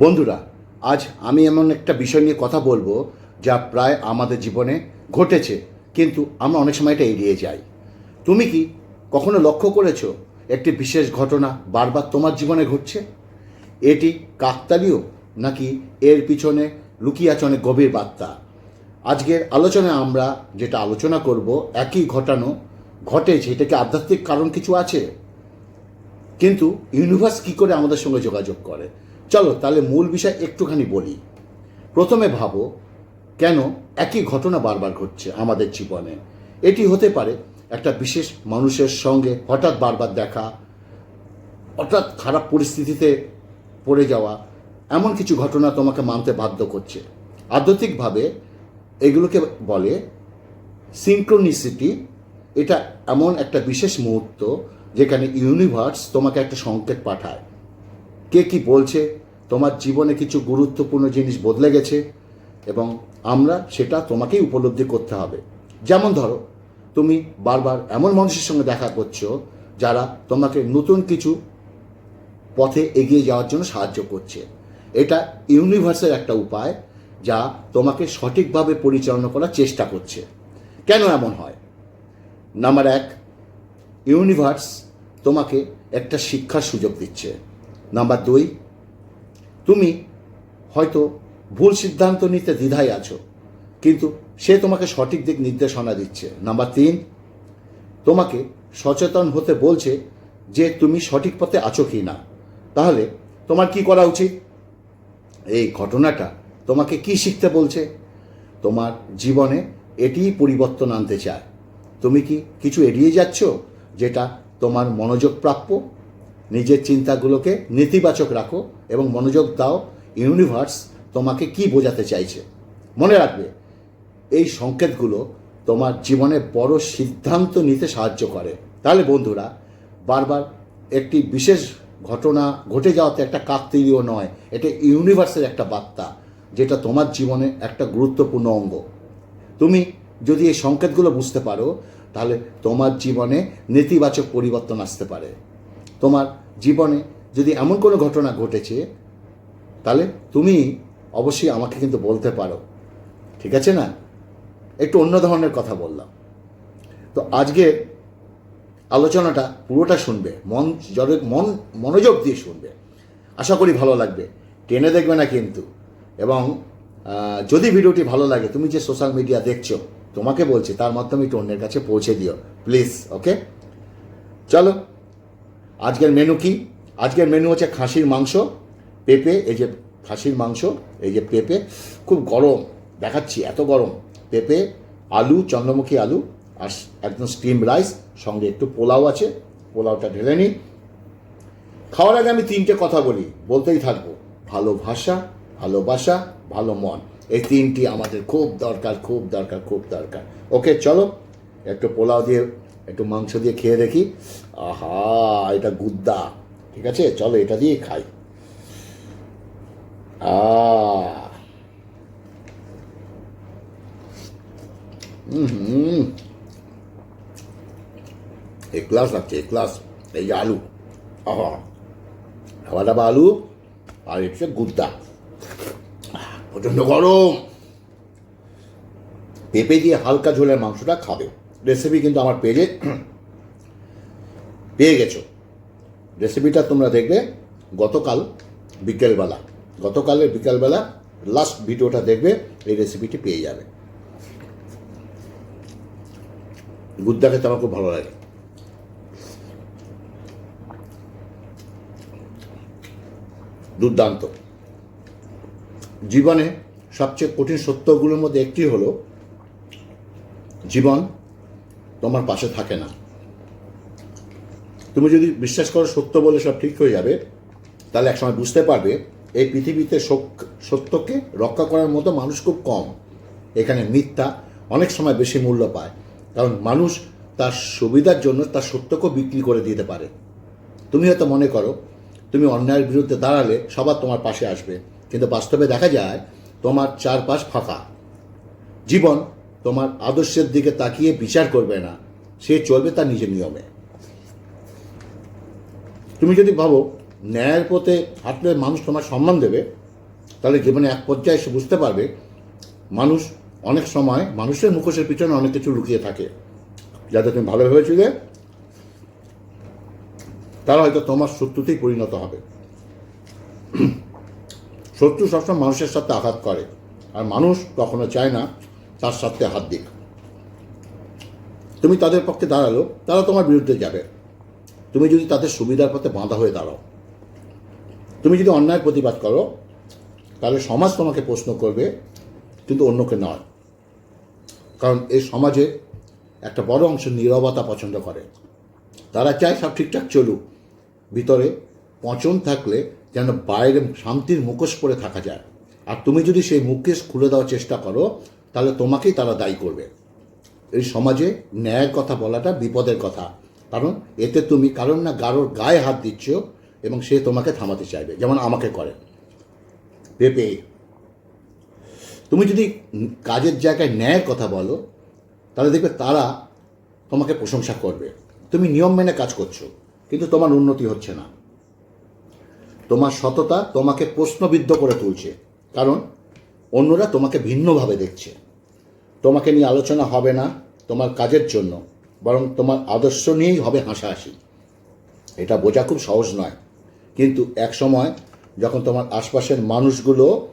বন্ধুরা, আজ আমি এমন একটা বিষয় নিয়ে কথা বলব যা প্রায় আমাদের জীবনে ঘটেছে, কিন্তু আমরা অনেক সময় এটা এড়িয়ে যাই। তুমি কি কখনো লক্ষ্য করেছ একটি বিশেষ ঘটনা বারবার তোমার জীবনে ঘটছে? এটি কাকতালীয় নাকি এর পিছনে লুকিয়ে আছে অনেক গভীর বার্তা? আজকের আলোচনায় আমরা যেটা আলোচনা করব, একই ঘটানো ঘটেছে এটা কি আধ্যাত্মিক কারণ কিছু আছে? কিন্তু ইউনিভার্স কি করে আমাদের সঙ্গে যোগাযোগ করে? চলো তাহলে মূল বিষয় একটুখানি বলি। প্রথমে ভাবো, কেন একই ঘটনা বারবার ঘটছে আমাদের জীবনে? এটি হতে পারে একটা বিশেষ মানুষের সঙ্গে হঠাৎ বারবার দেখা, হঠাৎ খারাপ পরিস্থিতিতে পড়ে যাওয়া, এমন কিছু ঘটনা তোমাকে মানতে বাধ্য করছে। আধ্যাত্মিকভাবে এগুলোকে বলে সিনক্রোনিসিটি এটা এমন একটা বিশেষ মুহূর্ত যেখানে ইউনিভার্স তোমাকে একটা সংকেত পাঠায়। কে কি বলছে তোমার জীবনে কিছু গুরুত্বপূর্ণ জিনিস বদলে গেছে এবং আমরা সেটা তোমাকেই উপলব্ধি করতে হবে। যেমন ধরো, তুমি বারবার এমন মানুষের সঙ্গে দেখা করছ যারা তোমাকে নতুন কিছু পথে এগিয়ে যাওয়ার জন্য সাহায্য করছে। এটা ইউনিভার্সের একটা উপায় যা তোমাকে সঠিকভাবে পরিচালনা করার চেষ্টা করছে। কেন এমন হয়? নাম্বার এক ইউনিভার্স তোমাকে একটা শিক্ষার সুযোগ দিচ্ছে। নাম্বার দুই তুমি হয়তো ভুল সিদ্ধান্ত নিতে দ্বিধায় আছো, কিন্তু সে তোমাকে সঠিক দিক নির্দেশনা দিচ্ছে। নাম্বার তিন, তোমাকে সচেতন হতে বলছে যে তুমি সঠিক পথে আছো কি না তাহলে তোমার কি করা উচিত? এই ঘটনাটা তোমাকে কি শিখতে বলছে? তোমার জীবনে এটিই পরিবর্তন আনতে চায়। তুমি কি কিছু এড়িয়ে যাচ্ছ যেটা তোমার মনোযোগ প্রাপ্য? নিজের চিন্তাগুলোকে নেতিবাচক রাখো। এবং মনোযোগ দাও, ইউনিভার্স তোমাকে কি বোঝাতে চাইছে। মনে রাখবে, এই সংকেতগুলো তোমার জীবনে বড় সিদ্ধান্ত নিতে সাহায্য করে। তাহলে বন্ধুরা, বারবার একটি বিশেষ ঘটনা ঘটে যাওয়াতে একটা কাকতিলীয় নয়, এটা ইউনিভার্সের একটা বার্তা, যেটা তোমার জীবনে একটা গুরুত্বপূর্ণ অঙ্গ। তুমি যদি এই সংকেতগুলো বুঝতে পারো, তাহলে তোমার জীবনে নেতিবাচক পরিবর্তন আসতে পারে। তোমার জীবনে যদি এমন কোনো ঘটনা ঘটেছে, তাহলে তুমি অবশ্যই আমাকে কিন্তু বলতে পারো। ঠিক আছে না? একটু অন্য ধরনের কথা বললাম। তো আজকে আলোচনাটা পুরোটা শুনবে, মন জরে মন মনোযোগ দিয়ে শুনবে। আশা করি ভালো লাগবে। টেনে দেখবে না কিন্তু। এবং যদি ভিডিওটি ভালো লাগে, তুমি যে সোশ্যাল মিডিয়া দেখছ, তোমাকে বলছি, তার মাধ্যমে একটু অন্যের কাছে পৌঁছে দিও। Please, okay? চলো, আজকের মেনু কি? আজকের মেনু হচ্ছে খাসির মাংস, পেঁপে, এই যে খাসির মাংস, এই যে পেঁপে, খুব গরম, দেখাচ্ছি, এত গরম। পেঁপে, আলু, চন্দ্রমুখী আলু, আর একদম স্টিম রাইস সঙ্গে একটু পোলাও আছে, পোলাওটা ঢেলে নিই। খাওয়ার আগে আমি তিনটে কথা বলি, বলতেই থাকব ভালোবাসা ভালোবাসা ভালো মন, এই তিনটি আমাদের খুব দরকার খুব দরকার খুব দরকার। ওকে, চলো, একটু পোলাও দিয়ে, একটু মাংস দিয়ে খেয়ে দেখি। আহা, এটা গুদ্দা। ঠিক আছে, চলো এটা দিয়ে খাই। হুম। এ ক্লাস লাগছে এ ক্লাস এই যে আলু। আহা। খাওয়া দাওয়া, আলু। আর হচ্ছে গুদ্দা প্রচণ্ড গরম। পেঁপে দিয়ে হালকা ঝোলের মাংসটা খাবে। রেসিপি কিন্তু আমার পেজে পেয়ে গেছো। রেসিপিটা তোমরা দেখবে গতকাল বিকেলবেলা। গতকালের বিকেলবেলা লাস্ট ভিডিওটা দেখবে, এই রেসিপিটি পেয়ে যাবে। গুদ্দা খেতে আমার খুব ভালো লাগে। দুর্দান্ত। জীবনে সবচেয়ে কঠিন সত্যগুলোর মধ্যে একটি হলো, জীবন তোমার পাশে থাকে না। তুমি যদি বিশ্বাস করো সত্য বলে সব ঠিক হয়ে যাবে, তাহলে একসময় বুঝতে পারবে এই পৃথিবীতে সত্যকে রক্ষা করার মতো মানুষ খুব কম। এখানে মিথ্যা অনেক সময় বেশি মূল্য পায়। কারণ মানুষ তার সুবিধার জন্য তার সত্যকেও বিক্রি করে দিতে পারে। তুমি হয়তো মনে করো, তুমি অন্যায়ের বিরুদ্ধে দাঁড়ালে সবার তোমার পাশে আসবে। কিন্তু বাস্তবে দেখা যায়, তোমার চারপাশ ফাঁকা। জীবন তোমার আদর্শের দিকে তাকিয়ে বিচার করবে না। সে চলবে তার নিজের নিয়মে। তুমি যদি ভাবো ন্যায়ের পথে হাঁটলে মানুষ তোমার সম্মান দেবে, তাহলে জীবনে এক পর্যায়ে সে বুঝতে পারবে মানুষ অনেক সময় মানুষের মুখোশের পিছনে অনেক কিছু লুকিয়ে থাকে। যাতে তুমি ভালো ভেবেছিলে, তারা হয়তো তোমার শত্রুতেই পরিণত হবে। শত্রু সবসময় মানুষের সাথে আঘাত করে, আর মানুষ কখনো চায় না তার সাথে হাত দিক। তুমি তাদের পক্ষে দাঁড়াল, তারা তোমার বিরুদ্ধে যাবে। তুমি যদি তাদের সুবিধার পথে বাঁধা হয়ে দাঁড়াও, তুমি যদি অন্যায় প্রতিবাদ করো, তাহলে সমাজ তোমাকে প্রশ্ন করবে, কিন্তু অন্যকে নয়। কারণ এই সমাজে একটা বড় অংশ নীরবতা পছন্দ করে। তারা চায় সব ঠিকঠাক চলুক, ভিতরে পচন থাকলে যেন বাইরে শান্তির মুখোশ পরে থাকা যায়। আর তুমি যদি সেই মুখোশ খুলে দেওয়ার চেষ্টা করো, তাহলে তোমাকেই তারা দায়ী করবে। এই সমাজে ন্যায়ের কথা বলাটা বিপদের কথা। কারণ এতে তুমি কারণ না গারোর গায়ে হাত দিচ্ছ এবং সে তোমাকে থামাতে চাইবে, যেমন আমাকে করে। পেপে। তুমি যদি কাজের জায়গায় ন্যায়ের কথা বলো, তাহলে দেখবে তারা তোমাকে প্রশংসা করবে। তুমি নিয়ম মেনে কাজ করছ, কিন্তু তোমার উন্নতি হচ্ছে না। তোমার সততা তোমাকে প্রশ্নবিদ্ধ করে তুলছে, কারণ অন্যরা তোমাকে ভিন্নভাবে দেখছে। তোমাকে নিয়ে আলোচনা হবে না তোমার কাজের জন্য। বরং তোমার আদর্শ নিয়েই হবে হাসাহাসি। এটা বোঝা খুব সহজ নয়। কিন্তু এক সময় যখন তোমার আশপাশের মানুষগুলো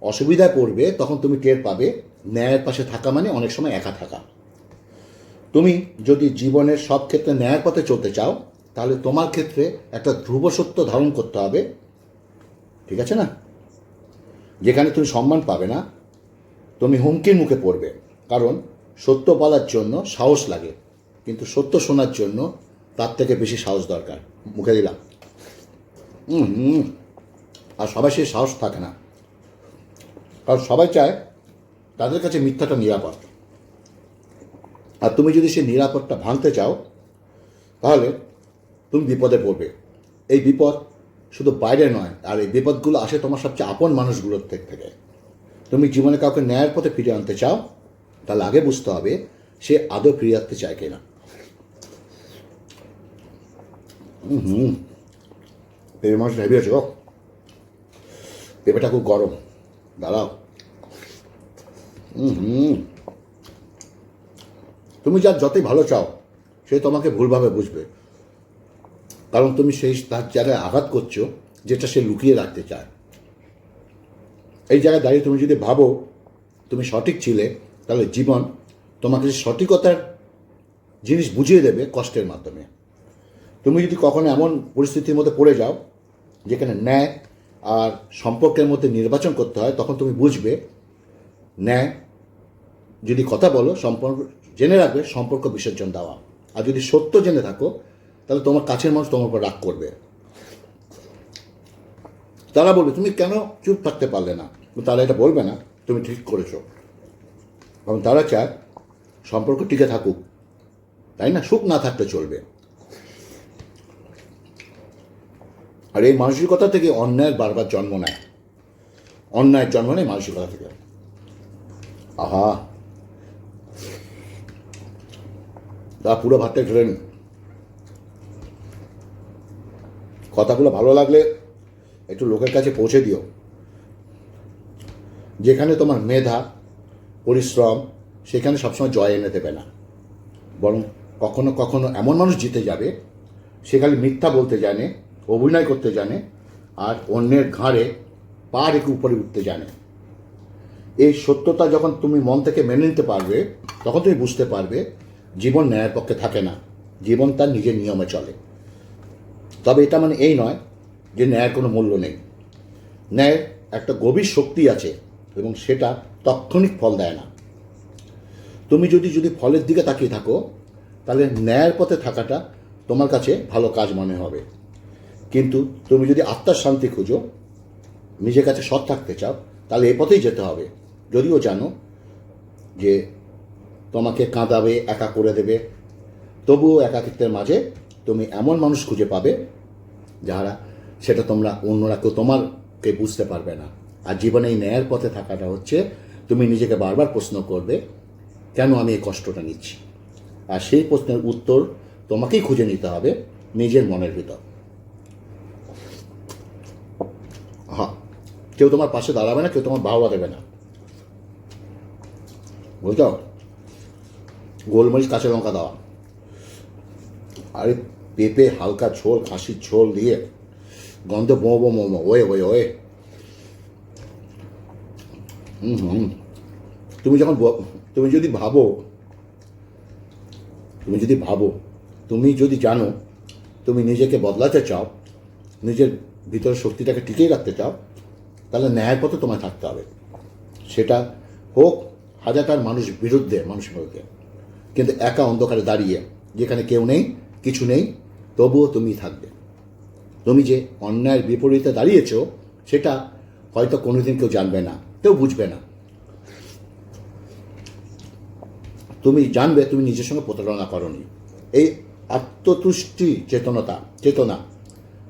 অসুবিধায় পড়বে, তখন তুমি টের পাবে, ন্যায়ের পাশে থাকা মানে অনেক সময় একা থাকা। তুমি যদি জীবনের সব ক্ষেত্রে ন্যায়ের পথে চলতে চাও, তাহলে তোমার ক্ষেত্রে একটা ধ্রুব সত্য ধারণ করতে হবে। ঠিক আছে না? যেখানে তুমি সম্মান পাবে না, তুমি হুমকির মুখে পড়বে। কারণ সত্য বলার জন্য সাহস লাগে, কিন্তু সত্য শোনার জন্য তার থেকে বেশি সাহস দরকার। মুখে দিলাম। আর সবাই সেই সাহস থাকে না। কারণ সবাই চায় তাদের কাছে মিথ্যাটা নিরাপদ। আর তুমি যদি সেই নিরাপদটা ভাঙতে চাও, তাহলে তুমি বিপদে পড়বে। এই বিপদ শুধু বাইরে নয়, আর এই বিপদগুলো আসে তোমার সবচেয়ে আপন মানুষগুলোর থেকে। তুমি জীবনে কাউকে ন্যায়ের পথে ফিরিয়ে আনতে চাও তাহলে আগে বুঝতে হবে সে আদৌ ফিরে আসতে চায় কিনা। হুম। পেঁপে মাছ হেভি আছে পেঁপেটা খুব গরম। দাঁড়াও। হুম। তুমি যার যতই ভালো চাও, সে তোমাকে ভুলভাবে বুঝবে। কারণ তুমি সেই তার জায়গায় আঘাত করছ, যেটা সে লুকিয়ে রাখতে চায়। এই জায়গায় দাঁড়িয়ে তুমি যদি ভাবো, তুমি সঠিক ছিলে তাহলে জীবন তোমাকে সঠিকতার জিনিস বুঝিয়ে দেবে কষ্টের মাধ্যমে। তুমি যদি কখনো এমন পরিস্থিতির মধ্যে পড়ে যাও, যেখানে ন্যায় আর সম্পর্কের মধ্যে নির্বাচন করতে হয়, তখন তুমি বুঝবে ন্যায় যদি কথা বলো, সম্পর্ক জেনে রাখবে, সম্পর্ক বিসর্জন দেওয়া। আর যদি সত্য জেনে থাকো, তাহলে তোমার কাছের মানুষ তোমার উপর রাগ করবে। তারা বলবে, তুমি কেন চুপ থাকতে পারলে না? তারা এটা বলবে না, তুমি ঠিক করেছ। কারণ তারা চায় সম্পর্ক টিকে থাকুক। তাই না? সুখ না থাকতে চলবে। আর এই মানসিকতা থেকে অন্যায়ের বারবার জন্ম নেয়। অন্যায়ের জন্ম নেয় মানসিকতা থেকে। আহা! তা পুরো ভাতটা ঢেলে নি। কথাগুলো ভালো লাগলে একটু লোকের কাছে পৌঁছে দিও। যেখানে তোমার মেধা পরিশ্রম, সেখানে সবসময় জয় এনে দেবে না। বরং কখনো কখনো এমন মানুষ জিতে যাবে, সে খালি মিথ্যা বলতে জানে, অভিনয় করতে জানে, আর অন্যের ঘাড়ে পা রেখে উপরে উঠতে জানে। এই সত্যতা যখন তুমি মন থেকে মেনে নিতে পারবে, তখন তুমি বুঝতে পারবে, জীবন ন্যায়ের পক্ষে থাকে না। জীবন তার নিজের নিয়মে চলে। তবে এটা মানে এই নয় যে ন্যায়ের কোনো মূল্য নেই। ন্যায়ের একটা গভীর শক্তি আছে এবং সেটা তৎক্ষণিক ফল দেয় না। তুমি যদি যদি ফলের দিকে তাকিয়ে থাকো, তাহলে ন্যায়ের পথে থাকাটা তোমার কাছে ভালো কাজ মনে হবে। কিন্তু তুমি যদি আত্মার শান্তি খুঁজো, নিজের কাছে সৎ থাকতে চাও, তাহলে এ পথেই যেতে হবে। যদিও জানো যে তোমাকে কাঁদাবে, একা করে দেবে, তবুও একাকিত্বের মাঝে তুমি এমন মানুষ খুঁজে পাবে যারা সেটা তোমরা অন্যরা কেউ তোমারকে বুঝতে পারবে না। আর জীবনে এই ন্যায়ের পথে থাকাটা হচ্ছে তুমি নিজেকে বারবার প্রশ্ন করবে, কেন আমি এই কষ্টটা নিচ্ছি? আর সেই প্রশ্নের উত্তর তোমাকেই খুঁজে নিতে হবে নিজের মনের ভিতর। হ্যাঁ কেউ তোমার পাশে দাঁড়াবে না, কেউ তোমার বাহবা দেবে না। বুঝছ? গোলমরিচ, কাঁচা লঙ্কা দেওয়া। আরে পেঁপে, হালকা ঝোল, খাসির ঝোল দিয়ে গন্ধ মোমো মোমো ওয়ে ওয়ে ওয়ে। তুমি যখন তুমি যদি ভাবো, তুমি যদি ভাবো, তুমি যদি জানো, তুমি নিজেকে বদলাতে চাও, নিজের ভিতরের শক্তিটাকে টিকিয়ে রাখতে চাও, তাহলে ন্যায়ের পথে তোমায় থাকতে হবে। সেটা হোক হাজারটার মানুষ বিরুদ্ধে মানুষ বিরুদ্ধে, কিন্তু একা অন্ধকারে দাঁড়িয়ে, যেখানে কেউ নেই, কিছু নেই, তবুও তুমি থাকবে। তুমি যে অন্যায়ের বিপরীতে দাঁড়িয়েছ, সেটা হয়তো কোনোদিন কেউ জানবে না। কেউ বুঝবে না। তুমি জানবে, তুমি নিজের সঙ্গে প্রতারণা করনি। এই আত্মতুষ্টি, চেতনতা, চেতনা,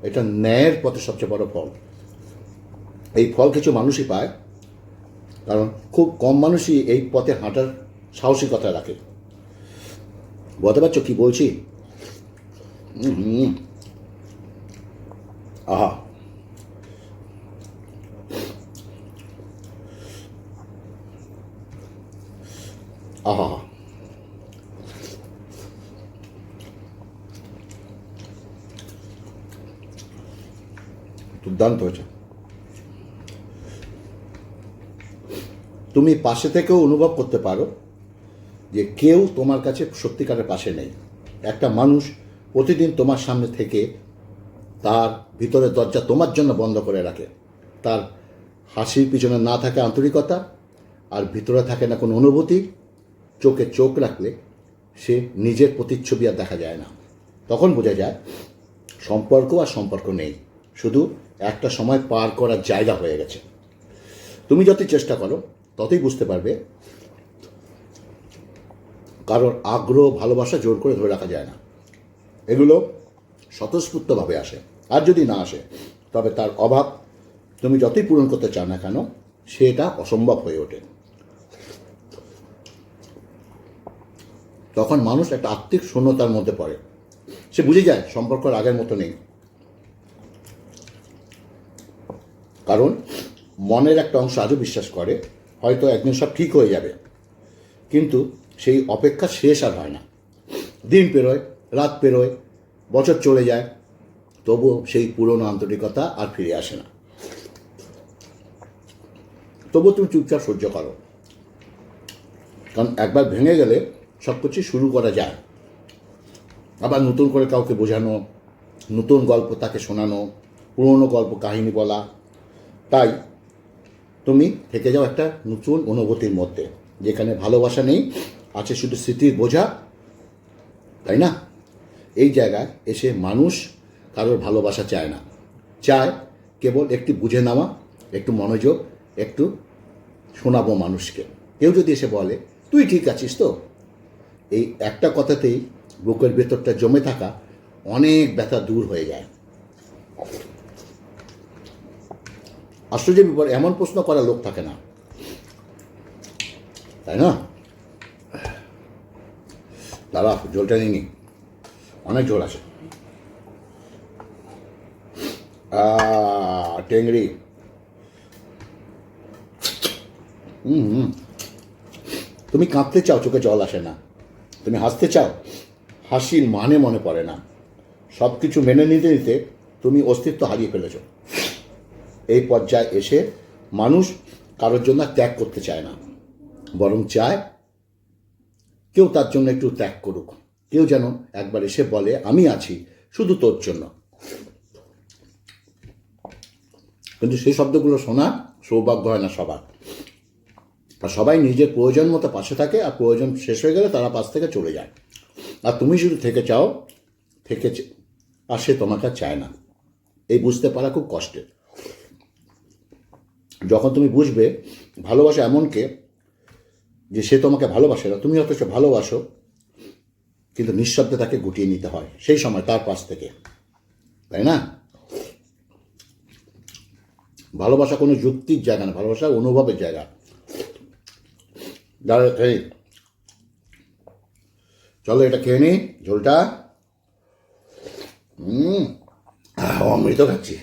এটা ন্যায়ের পথে সবচেয়ে বড় ফল। এই ফল কিছু মানুষই পায়, কারণ খুব কম মানুষই এই পথে হাঁটার সাহসিকতা রাখে। বলতে পারছ কি বলছি? আহা দুর্দান্ত হয়েছে। তুমি পাশে থেকেও অনুভব করতে পারো যে কেউ তোমার কাছে সত্যিকারের পাশে নেই। একটা মানুষ প্রতিদিন তোমার সামনে থেকে তার ভিতরের দরজা তোমার জন্য বন্ধ করে রাখে। তার হাসির পিছনে না থাকে আন্তরিকতা, আর ভিতরে থাকে না কোনো অনুভূতি। চোখে চোখ রাখলে সে নিজের প্রতিচ্ছবি আর দেখা যায় না। তখন বোঝা যায়, সম্পর্ক আর সম্পর্ক নেই। শুধু একটা সময় পার করার জায়গা হয়ে গেছে। তুমি যতই চেষ্টা করো, ততই বুঝতে পারবে কারোর আগ্রহ, ভালোবাসা জোর করে ধরে রাখা যায় না। এগুলো স্বতঃস্ফূর্তভাবে আসে। আর যদি না আসে, তবে তার অভাব তুমি যতই পূরণ করতে চাও না কেন, সেটা অসম্ভব হয়ে ওঠে। তখন মানুষ একটা আত্মিক শূন্যতার মধ্যে পড়ে। সে বুঝে যায়, সম্পর্ক আগের মতো নেই। কারণ মনের একটা অংশ আজও বিশ্বাস করে, হয়তো একদিন সব ঠিক হয়ে যাবে। কিন্তু সেই অপেক্ষা শেষ আর হয় না। দিন পেরোয়, রাত পেরোয়, বছর চলে যায়, তবুও সেই পুরনো আন্তরিকতা আর ফিরে আসে না। তবুও তুমি চুপচাপ সহ্য করো। কারণ একবার ভেঙে গেলে সব কিছু শুরু করা যায়। আবার নতুন করে কাউকে বোঝানো, নতুন গল্প তাকে শোনানো, পুরনো গল্প কাহিনী বলা তাই তুমি থেকে যাও একটা নতুন অনুভূতির মধ্যে, যেখানে ভালোবাসা নেই, আছে শুধু স্মৃতির বোঝা, তাই না? এই জায়গায় এসে মানুষ কারোর ভালোবাসা চায় না। চায় কেবল একটু বুঝে নেওয়া, একটু মনোযোগ, একটু শোনাবো মানুষকে। কেউ যদি এসে বলে, তুই ঠিক আছিস তো? এই একটা কথাতেই বুকের ভেতরটা জমে থাকা অনেক ব্যথা দূর হয়ে যায়। আশ্চর্যের বিপর এমন প্রশ্ন করা লোক থাকে না। তাই না? দাদা জলটা নিয়ে নি। অনেক জল আছে। টেংরি হুম হুম। তুমি কাঁদতে চাও, চোখে জল আসে না। তুমি হাসতে চাও, হাসির মানে মনে পড়ে না। সব কিছু মেনে নিতে নিতে তুমি অস্তিত্ব হারিয়ে ফেলেছ। এই পর্যায়ে এসে মানুষ কারোর জন্য ত্যাগ করতে চায় না। বরং চায় কেউ তার জন্য একটু ত্যাগ করুক। কেউ যেন একবার এসে বলে, আমি আছি, শুধু তোর জন্য। কিন্তু সেই শব্দগুলো শোনা সৌভাগ্য হয় না সবার। আর সবাই নিজের প্রয়োজন মতো পাশে থাকে, আর প্রয়োজন শেষ হয়ে গেলে তারা পাশ থেকে চলে যায়। আর তুমি শুধু থেকে চাও, থেকে আর সে তোমাকে চায় না। এই বুঝতে পারা খুব কষ্টের। যখন তুমি বুঝবে ভালোবাসা এমনকে যে সে তোমাকে ভালোবাসে না, তুমি অথচ ভালোবাসো, কিন্তু নিঃশব্দে তাকে গুটিয়ে নিতে হয়। সেই সময়, তার পাশ থেকে। তাই না? ভালোবাসা কোনো যুক্তির জায়গা না, ভালোবাসা অনুভবের জায়গা। চলো, এটা খেয়ে নি, ঝোলটা। হুম অমৃত খাচ্ছি।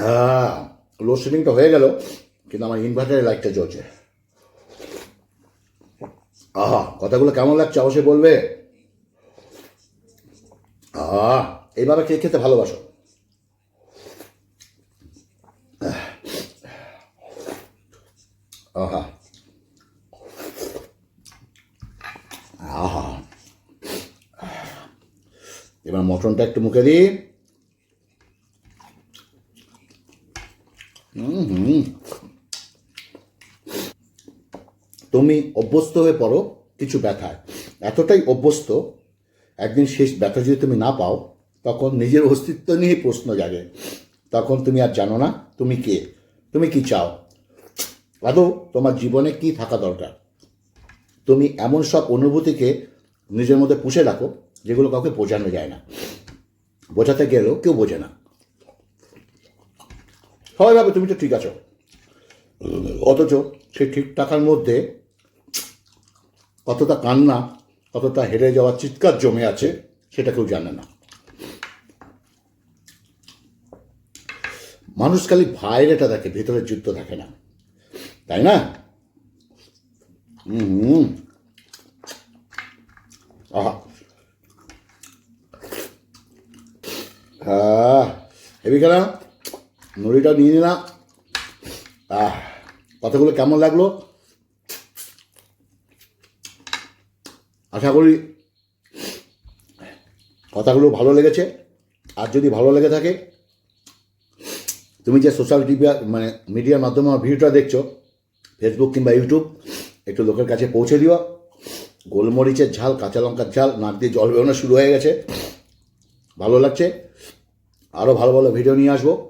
হ্যাঁ লোডশেডিংটা হয়ে গেল কিন্তু আমার ইনভার্টারের লাইটটা জ্বলছে। আহা, কথাগুলো কেমন লাগছে? অবশ্যই বলবে। আহা, এইভাবে কে খেতে ভালোবাসো? আহা। এবার মটনটা একটু মুখে দিই হুম হুম তুমি অভ্যস্ত হয়ে পড়ো, কিছু ব্যথায় এতটাই অভ্যস্ত, একদিন শেষ ব্যথা যদি তুমি না পাও, তখন নিজের অস্তিত্ব নিয়ে প্রশ্ন জাগে। তখন তুমি আর জানো না, তুমি কে? তুমি কি চাও? আদৌ তোমার জীবনে কি থাকা দরকার? তুমি এমন সব অনুভূতিকে নিজের মধ্যে পুষে রাখো, যেগুলো কাউকে বোঝানো যায় না। বোঝাতে গেলেও কেউ বোঝে না। সবাই ভাবে তুমি তো ঠিক আছো। অথচ সেই ঠিক টাকার মধ্যে কতটা কান্না, কতটা হেরে যাওয়ার চিৎকার জমে আছে, সেটা কেউ জানে না। মানুষ খালি বাইরেটা দেখে, ভেতরের যুদ্ধ দেখে না। তাই না? হুম হ্যাঁ হেবি খেলা। নড়িটা নিয়ে নিলাম। আহ, কথাগুলো কেমন লাগল? আশা করি কথাগুলো ভালো লেগেছে। আর যদি ভালো লেগে থাকে, তুমি যে সোশ্যাল মিডিয়া মানে মিডিয়ার মাধ্যমে আমার ভিডিওটা দেখছ ফেসবুক কিংবা ইউটিউব একটু লোকের কাছে পৌঁছে দিও। গোলমরিচের ঝাল, কাঁচা লঙ্কার ঝাল, নাক দিয়ে জল বেরোনো শুরু হয়ে গেছে। ভালো লাগছে। আরও ভালো ভালো ভিডিও নিয়ে আসব।